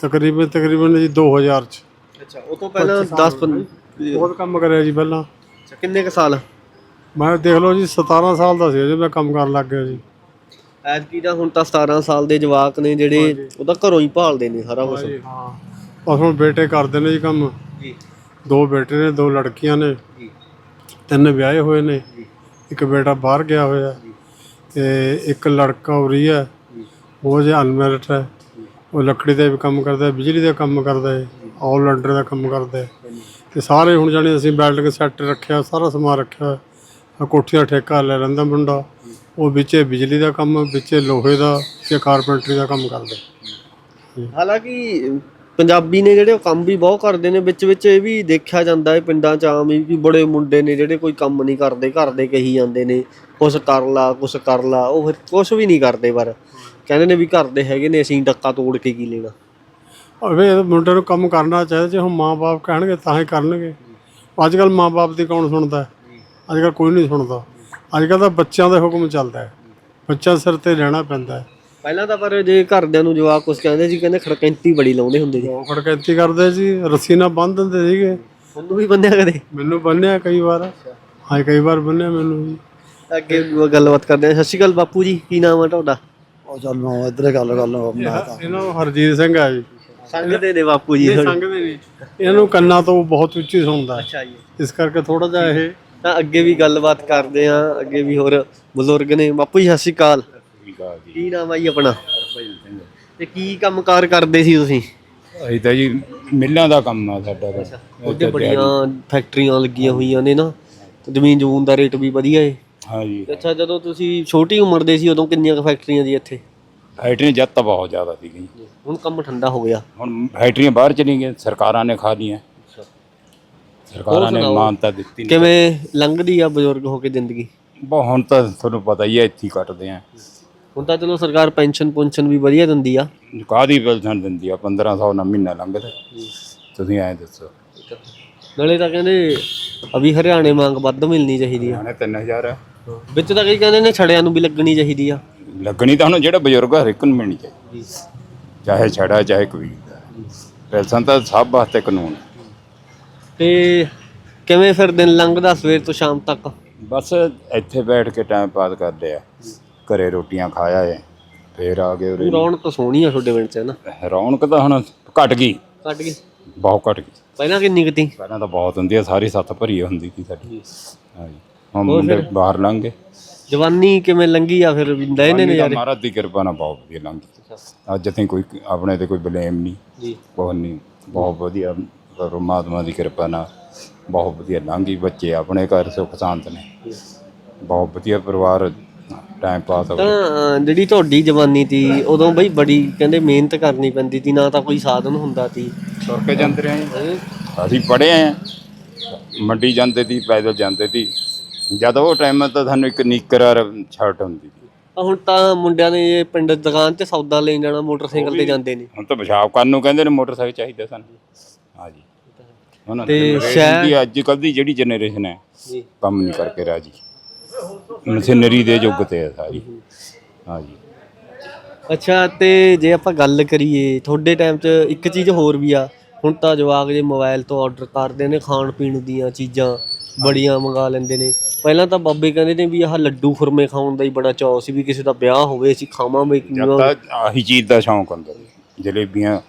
ਤਕਰੀਬਨ ਤਕਰੀਬਨ ਜੀ 2000 ਚ। ਅੱਛਾ ਉਹ ਤੋਂ ਪਹਿਲਾਂ 10 ਬਹੁਤ ਕੰਮ ਕਰਿਆ ਜੀ ਪਹਿਲਾਂ। ਕਿੰਨੇ ਕ ਸਾਲ? ਮੈਂ ਦੇਖ ਲਓ ਜੀ 17 ਸਾਲ ਦਾ ਸੀ ਜਦੋਂ ਮੈਂ ਕੰਮ ਕਰਨ ਲੱਗ ਗਿਆ ਜੀ। ਐਤਕੀ ਦਾ ਹੁਣ ਤਾਂ 17 ਸਾਲ ਦੇ ਜਵਾਕ ਨੇ ਜਿਹੜੇ ਉਹ ਤਾਂ ਘਰੋਂ ਹੀ ਭਾਲਦੇ ਨੇ ਸਾਰਾ ਕੁਝ ਹਾਂ। ਬਸ ਹੁਣ ਬੇਟੇ ਕਰਦੇ ਨੇ ਜੀ ਕੰਮ। ਜੀ। ਦੋ ਬੇਟੇ ਨੇ ਦੋ ਲੜਕੀਆਂ ਨੇ। ਜੀ। ਤਿੰਨ ਵਿਆਹੇ ਹੋਏ ਨੇ। ਇੱਕ ਬੇਟਾ ਬਾਹਰ ਗਿਆ ਹੋਇਆ। ਤੇ ਇੱਕ ਲੜਕਾ ਉਰੀ ਹੈ। ਉਹ ਜੇ ਅਨਮੈਰਿਡ ਹੈ। ਉਹ ਲੱਕੜੀ ਦਾ ਵੀ ਕੰਮ ਕਰਦਾ ਹੈ ਬਿਜਲੀ ਦਾ ਕੰਮ ਕਰਦਾ ਹੈ। ਆਲ ਰਾਊਂਡਰ ਦਾ ਕੰਮ ਕਰਦਾ ਹੈ। ਤੇ ਸਾਰੇ ਹੁਣ ਜਾਣੇ ਅਸੀਂ ਬੈਲਟ ਕੇ ਸੈੱਟ ਰੱਖਿਆ ਸਾਰਾ ਸਮਾਨ ਰੱਖਿਆ ਕੋਠੀ ਦਾ ਠੇਕਾ ਲੈ ਲੈਂਦਾ ਮੁੰਡਾ। ਉਹ ਵਿੱਚੇ ਬਿਜਲੀ ਦਾ ਕੰਮ ਵਿੱਚੇ ਲੋਹੇ ਦਾ ਤੇ ਕਾਰਪੈਂਟਰੀ ਦਾ ਕੰਮ ਕਰਦਾ। ਹਾਲਾਂਕਿ ਪੰਜਾਬੀ ਨੇ ਜਿਹੜੇ ਉਹ ਕੰਮ ਵੀ ਬਹੁਤ ਕਰਦੇ ਨੇ ਵਿੱਚ ਵਿੱਚ ਇਹ ਵੀ ਦੇਖਿਆ ਜਾਂਦਾ ਹੈ ਪਿੰਡਾਂ 'ਚ ਆਮ ਹੀ ਵੀ ਬੜੇ ਮੁੰਡੇ ਨੇ ਜਿਹੜੇ ਕੋਈ ਕੰਮ ਨਹੀਂ ਕਰਦੇ ਘਰ ਦੇ ਕਹੀ ਜਾਂਦੇ ਨੇ ਕੁਛ ਕਰ ਲਾ ਕੁਛ ਕਰ ਲਾ ਉਹ ਫਿਰ ਕੁਛ ਵੀ ਨਹੀਂ ਕਰਦੇ ਪਰ। ਕਹਿੰਦੇ ਨੇ ਵੀ ਘਰ ਦੇ ਹੈਗੇ ਨੇ ਅਸੀਂ ਡੱਕਾ ਤੋੜ ਕੇ ਕੀ ਲੈਣਾ। ਅਵੇ ਮੁੰਡੇ ਨੂੰ ਕੰਮ ਕਰਨਾ ਚਾਹੀਦਾ ਜੇ ਹੁਣ ਮਾਂ-ਬਾਪ ਕਹਿਣਗੇ ਤਾਂ ਹੀ ਕਰਨਗੇ। ਅੱਜ ਕੱਲ ਮਾਂ-ਬਾਪ ਦੀ ਕੌਣ ਸੁਣਦਾ? ਅੱਜ ਕੱਲ ਕੋਈ ਨਹੀਂ ਸੁਣਦਾ। ਅੱਜ ਕੱਲ ਤਾਂ ਬੱਚਿਆਂ ਦਾ ਹੁਕਮ ਚੱਲਦਾ ਹੈ। ਬੱਚਾ ਸਿਰ ਤੇ ਰਹਿਣਾ ਪੈਂਦਾ ਹੈ। ਪਹਿਲਾਂ ਤਾਂ ਪਰ ਜੇ ਘਰਦਿਆਂ ਨੂੰ ਜਵਾਕ ਕੁਛ ਕਹਿੰਦੇ ਸੀ ਕਹਿੰਦੇ ਖੜਕੈਂਤੀ ਬੜੀ ਲਾਉਂਦੇ ਹੁੰਦੇ ਸੀ। ਉਹ ਖੜਕੈਤੀ ਕਰਦੇ ਸੀ ਰੱਸੀ ਨਾਲ ਬੰਨ੍ਹ ਦਿੰਦੇ ਸੀਗੇ। ਉਹਨੂੰ ਵੀ ਬੰਨਿਆ ਕਦੇ? ਮੈਨੂੰ ਬੰਨਿਆ ਕਈ ਵਾਰ। ਹਾਂ ਕਈ ਵਾਰ ਬੰਨਿਆ ਮੈਨੂੰ ਵੀ। ਅੱਗੇ ਗੱਲਬਾਤ ਕਰਦੇ ਹਾਂ ਸਤਿ ਸ਼੍ਰੀ ਅਕਾਲ ਬਾਪੂ ਜੀ ਕੀ ਨਾਮ ਆ ਤੁਹਾਡਾ? ਉਹ ਚੱਲ ਮੈਂ ਇੱਧਰ ਗੱਲ ਕਰ ਲਵਾਂ ਮੈਂ ਤਾਂ। ਇਹਨਾਂ ਨੂੰ ਹਰਜੀਤ ਸਿੰਘ ਹੈ ਜੀ। ਸੰਗਦੇ ਨੇ ਬਾਪੂ ਜੀ ਇਹ ਸੰਗਦੇ ਨਹੀਂ। ਇਹਨਾਂ ਨੂੰ ਕੰਨਾਂ ਤੋਂ ਬਹੁਤ ਉੱਚੀ ਸੁਣਦਾ। ਹੈ। ਅੱਛਾ ਜੀ। ਇਸ ਕਰਕੇ ਥੋੜਾ ਜਿਹਾ ਇਹ ਤਾਂ ਅੱਗੇ ਵੀ ਗੱਲਬਾਤ ਕਰਦੇ ਆ ਅੱਗੇ ਵੀ ਹੋਰ ਬਜ਼ੁਰਗ ਨੇ। ਬਾਪੂ ਜੀ ਸਤਿ ਸ਼੍ਰੀ ਅਕਾਲ। ਕੀ ਨਾਮ ਆ ਜੀ ਆਪਣਾ? ਤੇ ਕੀ ਕੰਮਕਾਰ ਕਰਦੇ ਸੀ ਤੁਸੀਂ? ਅਸੀਂ ਤਾਂ ਜੀ ਮਿੱਲਾਂ ਦਾ ਕੰਮ ਆ ਸਾਡਾ ਤਾਂ। ਉਹਦੇ ਬੜੀਆਂ ਫੈਕਟਰੀਆਂ ਲੱਗੀਆਂ ਹੋਈਆਂ ਨੇ ਨਾ ਜ਼ਮੀਨ ਜਮੂਨ ਦਾ ਰੇਟ ਵੀ ਵਧੀਆ ਏ। ਹਾਂ ਜੀ ਅੱਛਾ ਜਦੋਂ ਤੁਸੀਂ ਛੋਟੀ ਉਮਰ ਦੇ ਸੀ ਉਦੋਂ ਕਿੰਨੀਆਂ ਕੁ ਫੈਕਟਰੀਆਂ ਸੀ ਇੱਥੇ? ਫੈਕਟਰੀਆਂ ਜਦ ਤਾਂ ਬਹੁਤ ਜ਼ਿਆਦਾ ਸੀਗੀ ਹੁਣ ਕੰਮ ਠੰਡਾ ਹੋ ਗਿਆ। ਹੁਣ ਫੈਕਟਰੀਆਂ ਬਾਹਰ ਚਲੀ ਗਈਆਂ ਸਰਕਾਰਾਂ ਨੇ ਖਾ ਲਈਆਂ ਸਰਕਾਰਾਂ ਨੇ ਸੁਣਾਓ। ਮਾਨਤਾ ਦਿੱਤੀ ਨਹੀਂ। ਕਿਵੇਂ ਲੰਘਦੀ ਆ ਬਜ਼ੁਰਗ ਹੋ ਕੇ ਜ਼ਿੰਦਗੀ? ਬਹੁਤ ਹੁਣ ਤਾਂ ਤੁਹਾਨੂੰ ਪਤਾ ਹੀ ਹੈ ਇੱਥੇ ਹੀ ਕੱਟਦੇ ਆ। ਹੁਣ ਤਾਂ ਚਲੋ ਸਰਕਾਰ ਪੈਨਸ਼ਨ ਪੁੰਸ਼ਨ ਵੀ ਵਧੀਆ ਦਿੰਦੀ ਆ। ਕਾਦੀ ਪੈਨਸ਼ਨ ਦਿੰਦੀ ਆ? 1500 ਨਾ ਮਹੀਨਾ ਲੰਘਦਾ। ਤੁਸੀਂ ਐਂ ਦੱਸੋ। ਨਾਲੇ ਤਾਂ ਕਹਿੰਦੇ ਅਭੀ ਹਰਿਆਣੇ ਮੰਗ ਵੱਧ ਮਿਲਣੀ ਚਾਹੀਦੀ ਆ। ਹਣੇ 3000 ਆ। ਵਿੱਚ ਤਾਂ ਕਈ ਕਹਿੰਦੇ ਨੇ ਛੜਿਆਂ ਨੂੰ ਵੀ ਲੱਗਣੀ ਚਾਹੀਦੀ ਆ। ਲੱਗਣੀ ਤਾਂ ਹੁਣ ਜਿਹੜਾ ਬਜ਼ੁਰਗ ਹਰ ਇੱਕ ਨੂੰ ਮਿਲਣੀ ਚਾਹੀਦੀ। ਚਾਹੇ ਛੜਾ ਚਾਹੇ ਕੋਈ ਪੈਨਸ਼ਨ ਤਾਂ ਸਭ ਵਾਸਤੇ ਕਾਨੂੰਨ ਹੈ। ਤੇ ਕਿਵੇਂ ਫਿਰ ਦਿਨ ਲੰਘਦਾ ਸਵੇਰ ਤੋਂ ਸ਼ਾਮ ਤੱਕ? ਬਸ ਇੱਥੇ ਬੈਠ ਕੇ ਟਾਈਮ ਪਾਸ ਕਰਦੇ ਆ। ਘਰੇ ਰੋਟੀਆਂ ਖਾਇਆ ਏ ਫੇਰ ਆ ਗਏ ਉਰੇ। ਰੌਣਕ ਸੋਹਣੀ ਆ ਤੁਹਾਡੇ ਪਿੰਡ 'ਚ ਨਾ? ਰੌਣਕ ਤਾਂ ਹੁਣ ਘਟ ਗਈ। ਕੱਟ ਗਈ? ਬਹੁਤ ਘਟ ਗਈ। ਪਹਿਲਾਂ ਕਿੰਨੀ ਕੁ ਤੀ? ਪਹਿਲਾਂ ਤਾਂ ਬਹੁਤ ਹੁੰਦੀ ਆ ਸਾਰੀ ਸੱਤ ਭਰੀ ਹੁੰਦੀ ਸੀ ਸਾਡੀ। ਹਾਂਜੀ। ਹੁਣ ਮੁੰਡੇ ਬਾਹਰ ਲੰਘ ਗਏ। ਜਵਾਨੀ ਕਿਵੇਂ ਲੰਗੀ ਆ ਫਿਰ? ਲਏ ਨੇ ਨਜ਼ਾਰੇ? ਮਹਾਰਾਜ ਦੀ ਕਿਰਪਾ ਨਾਲ ਬਹੁਤ ਵਧੀਆ ਲੰਘ। ਗਈ ਅੱਜ ਅਸੀਂ ਕੋਈ ਆਪਣੇ ਤੇ ਕੋਈ ਬਲੇਮ ਨਹੀਂ। ਜੀ। ਬਹੁਤ ਨਹੀਂ। ਬਹੁਤ ਵਧੀਆ। ਪਰਮਾਤਮਾ ਦੀ ਕਿਰਪਾ ਨਾਲ ਬਹੁਤ ਵਧੀਆ ਲੰਘੀ ਬੱਚੇ ਆਪਣੇ ਘਰ ਸੁੱਖ ਸ਼ਾਂਤ ਨੇ। ਬਹੁਤ ਵਧੀਆ ਪਰਿਵਾਰ ਟਾਈਮ ਪਾਸ ਹੋ ਤਾਂ ਅਹ, ਜਿਹੜੀ ਤੁਹਾਡੀ ਜਵਾਨੀ ਤੀ ਉਦੋਂ ਬਈ ਬੜੀ ਕਹਿੰਦੇ ਮਿਹਨਤ ਕਰਨੀ ਪੈਂਦੀ ਤੀ ਨਾ ਤਾਂ ਕੋਈ ਸਾਧਨ ਹੁੰਦਾ ਤੀ। ਤੁਰ ਕੇ ਜਾਂਦੇ ਰਹੇ। ਹਾਂ। ਅਸੀਂ ਪੜ੍ਹੇ ਆ। ਮੰਡੀ ਜਾਂਦੇ ਸੀ ਪੈਦਲ ਜਾਂਦੇ ਸੀ ਜਦ ਉਹ ਟਾਈਮ ਤਾਂ ਸਾਨੂੰ ਇੱਕ ਨੀਕਰ ਔਰ ਸ਼ਰਟ ਹੁੰਦੀ ਸੀ ਹੁਣ ਤਾਂ ਮੁੰਡਿਆਂ ਨੇ ਇਹ ਪਿੰਡ ਦੁਕਾਨ ਤੇ ਸੌਦਾ ਲੈਣ ਜਾਣਾ ਮੋਟਰਸਾਈਕਲ ਤੇ ਜਾਂਦੇ ਨੇ। ਹੁਣ ਤਾਂ ਪਿਸ਼ਾਬ ਕਰਨ ਨੂੰ ਕਹਿੰਦੇ ਨੇ ਮੋਟਰਸਾਈਕਲ ਚਾਹੀਦਾ ਸਾਨੂੰ। ਹਾਂਜੀ। ਉਹਨਾਂ ਤੇ ਤੇ ਸ਼ਾਇਦ- ਅੱਜ ਕੱਲ ਦੀ ਜਿਹੜੀ ਜਨਰੇਸ਼ਨ ਹੈ ਜੀ। ਕੰਮ ਨਹੀਂ ਕਰਕੇ ਰਾਜੀ। ਮਸ਼ੀਨਰੀ ਦੇ ਯੁੱਗ ਤੇ ਹੈ ਸਾਰੀ। ਹਾਂਜੀ। ਅੱਛਾ ਤੇ ਜੇ ਆਪਾਂ ਗੱਲ ਕਰੀਏ ਤੁਹਾਡੇ ਟਾਈਮ 'ਚ ਇੱਕ ਚੀਜ਼ ਹੋਰ ਵੀ ਆ। ਹੁਣ ਤਾਂ ਜਵਾਕ ਜੇ ਮੋਬਾਈਲ ਤੋਂ ਆਰਡਰ ਕਰਦੇ ਨੇ ਖਾਣ ਪੀਣ ਦੀਆਂ ਚੀਜ਼ਾਂ ਬੜੀਆਂ ਮੰਗਾ ਲੈਂਦੇ ਨੇ। ਪਹਿਲਾਂ ਤਾਂ ਬਾਬੇ ਕਹਿੰਦੇ ਨੇ ਵੀ ਆਹ ਲੱਡੂ ਖੁਰਮੇ ਖਾਣ ਦਾ ਹੀ ਬੜਾ ਚਾਅ ਸੀ ਵੀ ਕਿਸੇ ਦਾ ਵਿਆਹ ਹੋਵੇ ਅਸੀਂ ਖਾਵਾਂਗੇ ਜਦ ਤੱਕ ਆਹੀ ਚੀਜ਼ ਦਾ ਸ਼ੌਂਕ ਹੁੰਦਾ ਸੀ। ਜਲੇਬੀਆਂ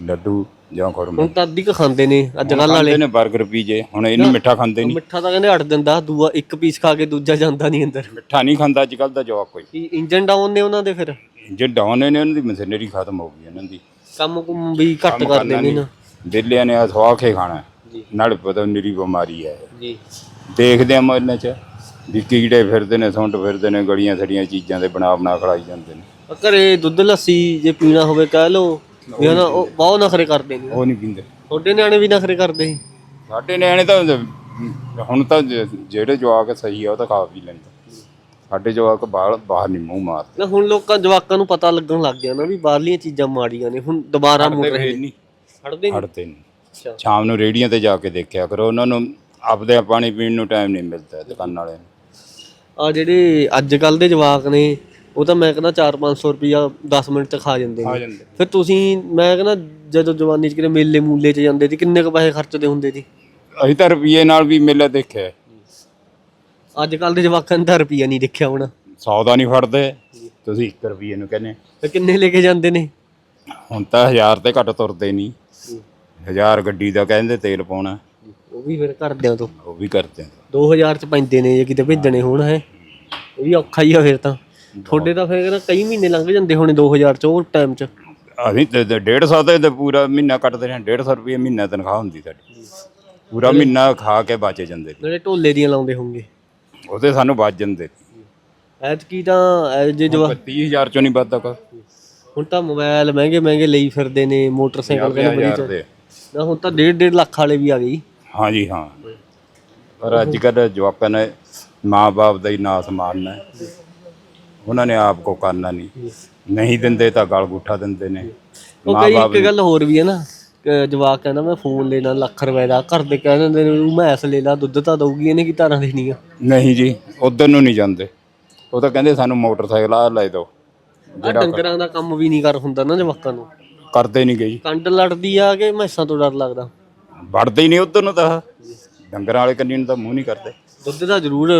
ਲੱਡੂ ਜਾਂ ਖੁਰਮੇ ਹੁਣ ਤਾਂ ਅੱਧੀ ਕੁ ਖਾਂਦੇ ਨੇ ਅੱਜ ਕੱਲ੍ਹ ਵਾਲੇ। ਖਾਂਦੇ ਨੇ 버ਗਰ ਪੀਜੇ ਹੁਣ ਇਹਨੂੰ ਮਿੱਠਾ ਖਾਂਦੇ ਨਹੀਂ। ਮਿੱਠਾ ਤਾਂ ਕਹਿੰਦੇ ਅੜ ਦਿੰਦਾ ਦੂਆ ਇੱਕ ਪੀਸ ਖਾ ਕੇ ਦੂਜਾ ਜਾਂਦਾ ਨਹੀਂ ਅੰਦਰ। ਮਿੱਠਾ ਨਹੀਂ ਖਾਂਦਾ ਅੱਜ ਕੱਲ ਦਾ ਜਵਾਕ ਕੋਈ। ਕੀ ਇੰਜਨ ਡਾਊਨ ਨੇ ਉਹਨਾਂ ਦੇ ਫਿਰ? ਜੇ ਡਾਊਨ ਨੇ ਉਹਨਾਂ ਦੀ ਮਸ਼ੀਨਰੀ ਖਤਮ ਹੋ ਗਈ ਇਹਨਾਂ ਦੀ। ਕੰਮ ਕੁਮ ਵੀ ਘੱਟ ਕਰਦੇ ਨੇ ਨਾ। ਦਿੱਲੀਆਂ ਨੇ ਸਵਾ ਕੇ ਖਾਣਾ। ਨਾਲ ਪਤਾ ਨਿਰੀ ਬਿਮਾਰੀ ਹੈ। ਜੀ। ਦੇਖਦੇ ਆ ਇਹਨਾਂ ਚ ਵੀ ਕੀੜੇ ਫਿਰਦੇ ਨੇ ਸੁੰਡ ਫਿਰਦੇ ਨੇ ਗਲੀਆਂ ਸੜੀਆਂ ਚੀਜ਼ਾਂ ਦੇ ਬਣਾ ਬਣਾ ਖੜਾਈ ਜਾਂਦੇ ਨੇ। ਘਰੇ ਦੁੱਧ ਲੱਸੀ ਜੇ ਪੀਣਾ ਹੋਵੇ ਕਹਿ ਲੋ ਵੀ ਹਨਾ ਉਹ ਬਹੁਤ ਨਖਰੇ ਕਰਦੇ ਨੇ। ਉਹ ਨਹੀਂ ਪੀਂਦੇ ਤੁਹਾਡੇ ਨਿਆਣੇ ਵੀ ਨਖਰੇ ਕਰਦੇ ਸੀ? ਸਾਡੇ ਨਿਆਣੇ ਤਾਂ ਹੁਣ ਤਾਂ ਜ- ਜਿਹੜੇ ਜਵਾਕ ਸਹੀ ਆ ਉਹ ਤਾਂ ਖਾ ਵੀ ਲੈਂਦੇ। ਸਾਡੇ ਜਵਾਕ ਬਾਹਰ ਬਾਹਰ ਨਹੀਂ ਮੂੰਹ ਮਾਰਦੇ। ਨਾ ਹੁਣ ਲੋਕਾਂ ਜਵਾਕਾਂ ਨੂੰ ਪਤਾ ਲੱਗਣ ਲੱਗ ਗਿਆ ਨਾ ਵੀ ਬਾਹਰਲੀਆਂ ਚੀਜ਼ਾਂ ਮਾੜੀਆਂ ਨੇ। ਹੁਣ ਦੁਬਾਰਾ ਮੁੜ ਰਹੇ ਨਹੀਂ। ਹਟਦੇ ਨਹੀਂ? ਹਟਦੇ ਨਹੀਂ। ਅੱਛਾ। ਸ਼ਾਮ ਨੂੰ ਰੇੜੀਆਂ ਤੇ ਜਾ ਕੇ ਦੇਖਿਆ ਕਰੋ ਉਹਨਾਂ ਨੂੰ ਆਪਦੇ ਪਾਣੀ ਪੀਣ ਨੂੰ ਟਾਈਮ ਨਹੀਂ ਮਿਲਦਾ ਦੁਕਾਨ ਵਾਲਿਆਂ ਨੂੰ। ਆ ਜਿਹੜੇ ਅੱਜ ਕੱਲ ਦੇ ਜਵਾਕ ਨੇ ਉਹ ਤਾਂ ਮੈਂ ਕਹਿੰਦਾ 4-500 ਰੁਪਿਆ 10 ਮਿੰਟ ਚ ਖਾ ਜਾਂਦੇ ਆ ਨੇ। ਜਾਂਦੇ। ਫਿਰ ਤੁਸੀਂ ਮੈਂ ਕਹਿੰਦਾ ਜਦੋਂ ਜਵਾਨੀ ਚ ਕਿਤੇ ਮੇਲੇ ਮੂਲੇ ਚ ਜਾਂਦੇ ਸੀ ਕਿੰਨੇ ਕੁ ਪੈਸੇ ਖਰਚਦੇ ਹੁੰਦੇ ਸੀ? ਅਸੀਂ ਤਾਂ ਰੁਪਈਏ ਨਾਲ ਵੀ ਮੇਲਾ ਦੇਖਿਆ। ਹੈ। ਅੱਜ ਕੱਲ ਦੇ ਜਵਾਕਾਂ ਨੇ ਤਾਂ ਰੁਪਿਆ ਨਹੀਂ ਦੇਖਿਆ ਹੋਣਾ। ਸੌ ਦਾ ਨਹੀਂ ਫੜਦੇ ਤੁਸੀਂ 1 ਰੁਪਈਏ ਨੂੰ ਕਹਿੰਦੇ। ਤੇ ਕਿੰਨੇ ਲੈ ਕੇ ਜਾਂਦੇ ਨੇ? ਹੁਣ ਤਾਂ ਹਜ਼ਾਰ ਤੇ ਘੱਟ ਤੁਰਦੇ ਨਹੀਂ। ਹਜ਼ਾਰ ਗੱਡੀ ਦਾ ਕਹਿੰਦੇ ਤੇਲ ਪਾਉਣਾ। ਉਹ ਵੀ ਫਿਰ ਘਰਦਿਆਂ ਤੋਂ। ਉਹ ਵੀ ਕਰਦੇ ਆ 2000 ਚ ਪੈਂਦੇ ਨੇ ਜੇ ਕਿਤੇ ਭੇਜਣੇ ਹੋਣ ਹੈ। ਇਹ ਵੀ ਔਖਾ ਹੀ ਆ ਫਿਰ ਤਾਂ। ਤੁਹਾਡੇ ਤਾਂ ਫਿਰ ਕਈ ਮਹੀਨੇ ਲੰਘ ਜਾਂਦੇ ਹੋਣੇ 2000 ਚ ਉਹ ਟਾਈਮ ਚ। ਅਸੀਂ ਤੇ ਤੇ 150 ਤੇ ਤੇ ਪੂਰਾ ਮਹੀਨਾ ਕੱਟਦੇ ਰਹੇ 150 ਰੁਪਏ ਮਹੀਨਾ ਤਨਖਾਹ ਹੁੰਦੀ ਸਾਡੀ। ਪੂਰਾ ਮਹੀਨਾ ਖਾ ਕੇ ਬਚ ਜਾਂਦੇ ਨਾਲੇ ਢੋਲੇ ਦੀਆਂ ਲਾਉਂਦੇ ਹੋਣਗੇ। ਉਹਦੇ ਸਾਨੂੰ ਬਚ ਜਾਂਦੇ ਐਤਕੀ ਤਾਂ ਜੇ ਜਵਾ 30000 ਚੋਂ ਨਹੀਂ ਵੱਧਦਾ ਕਾ ਹੁਣ ਤਾਂ ਮੋਬਾਈਲ ਮਹਿੰਗੇ ਮਹਿੰਗੇ ਲਈ ਫਿਰਦੇ ਨੇ ਮੋਟਰਸਾਈਕਲ ਕਹਿੰਦੇ ਬੜੀ ਨਾ ਹੁਣ ਤਾਂ 1.5 1.5 ਲੱਖ ਵਾਲੇ ਵੀ ਆ ਗਈ ਹਾਂਜੀ ਹਾਂ। ਪਰ ਅੱਜ ਕੱਲ੍ਹ ਜਵਾਕਾਂ ਨੇ ਮਾਂ-ਬਾਪ ਦਾ ਹੀ ਨਾਸ ਮਾਰਨਾ ਹੈ। ਉਹਨਾਂ ਨੇ ਆਪ ਕੋ ਕਰਨਾ ਨਹੀਂ। ਨਹੀਂ ਦਿੰਦੇ ਤਾਂ ਗਲ ਗੁੱਠਾ ਦਿੰਦੇ ਨੇ। ਉਹ ਕਈ ਇੱਕ ਗੱਲ ਹੋਰ ਵੀ ਹੈ ਨਾ ਕਿ ਜਵਾਕ ਕਹਿੰਦਾ ਮੈਂ ਫੋਨ ਲੈਣਾ ਲੱਖ ਰੁਪਏ ਦਾ ਘਰ ਦੇ ਕਹਿ ਦਿੰਦੇ ਨੇ ਉਹ ਮੈਸ ਲੈ ਲਾ ਦੁੱਧ ਤਾਂ ਦਊਗੀ ਇਹਨੇ ਕੀ ਧਾਰਾਂ ਦੇਣੀਆਂ? ਨਹੀਂ ਜੀ ਉਧਰ ਨੂੰ ਨਹੀਂ ਜਾਂਦੇ। ਉਹ ਤਾਂ ਕਹਿੰਦੇ ਸਾਨੂੰ ਮੋਟਰਸਾਈਕਲ ਆ ਲੈ ਦਿਓ ਆ ਡੰਗਰਾਂ ਦਾ ਕੰਮ ਵੀ ਨਹੀਂ ਕਰ ਹੁੰਦਾ ਨਾ ਜਵਾਕਾਂ ਨੂੰ। ਕਰਦੇ ਨਹੀਂ ਗਈ ਕੰਡ ਲੜਦੀ ਆ ਕਿ ਮੈਸਾਂ ਤੋਂ ਡਰ ਲੱਗਦਾ। ਵੜਦੇ ਹੀ ਨਹੀਂ ਉਧਰ ਨੂੰ ਤਾਂ। ਡੰਗਰਾਂ ਵਾਲੇ ਕੰਨੀ ਨੂੰ ਤਾਂ ਮੂੰਹ ਨਹੀਂ ਕਰਦੇ। ਦੁੱਧ ਦਾ ਜ਼ਰੂਰ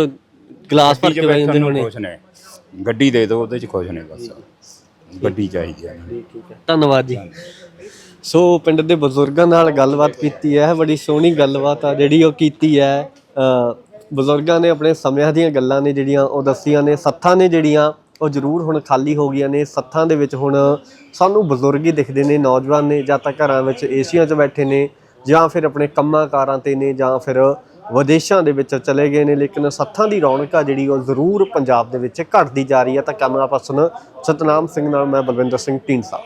ਗਲਾਸ ਭਰ ਕੇ ਬੈ ਜਾਂਦੇ ਨੇ ਗੱਡੀ ਦੇ ਦਿਓ ਉਹਦੇ ਚ ਖੁਸ਼ ਨੇ ਬਸ। ਗੱਡੀ ਚਾਹੀਦੀ ਹੈ ਠੀਕ ਹੈ। ਧੰਨਵਾਦ ਜੀ। ਸੋ ਪਿੰਡ ਦੇ ਬਜ਼ੁਰਗਾਂ ਨਾਲ ਗੱਲਬਾਤ ਕੀਤੀ ਹੈ ਬੜੀ ਸੋਹਣੀ ਗੱਲਬਾਤ ਆ ਜਿਹੜੀ ਉਹ ਕੀਤੀ ਹੈ। ਅ, ਬਜ਼ੁਰਗਾਂ ਨੇ ਆਪਣੇ ਸਮਿਆਂ ਦੀਆਂ ਗੱਲਾਂ ਨੇ ਜਿਹੜੀਆਂ ਉਹ ਦੱਸੀਆਂ ਨੇ ਸੱਥਾਂ ਨੇ ਜਿਹੜੀਆਂ ਉਹ ਜ਼ਰੂਰ ਹੁਣ ਖਾਲੀ ਹੋ ਗਈਆਂ ਨੇ। ਸੱਥਾਂ ਦੇ ਵਿੱਚ ਹੁਣ ਸਾਨੂੰ ਬਜ਼ੁਰਗ ਹੀ ਦਿਖਦੇ ਨੇ ਨੌਜਵਾਨ ਨੇ ਜਾਂ ਤਾਂ ਘਰਾਂ ਵਿੱਚ ਏਸੀਆਂ 'ਚ ਬੈਠੇ ਨੇ ਜਾਂ ਫਿਰ ਆਪਣੇ ਕੰਮਾਂ ਕਾਰਾਂ ਤੇ ਨੇ ਜਾਂ ਫਿਰ ਵਿਦੇਸ਼ਾਂ ਦੇ ਵਿੱਚ ਚਲੇ ਗਏ ਨੇ, ਲੇਕਿਨ ਸੱਥਾਂ ਦੀ ਰੌਣਕ ਆ ਜਿਹੜੀ ਉਹ ਜ਼ਰੂਰ ਪੰਜਾਬ ਦੇ ਵਿੱਚ ਘਟਦੀ ਜਾ ਰਹੀ ਹੈ ਤਾਂ ਕੈਮਰਾ ਪਰਸਨ ਸਤਨਾਮ ਸਿੰਘ ਨਾਲ ਮੈਂ ਬਲਵਿੰਦਰ ਸਿੰਘ ਢੀਂਡਸਾ।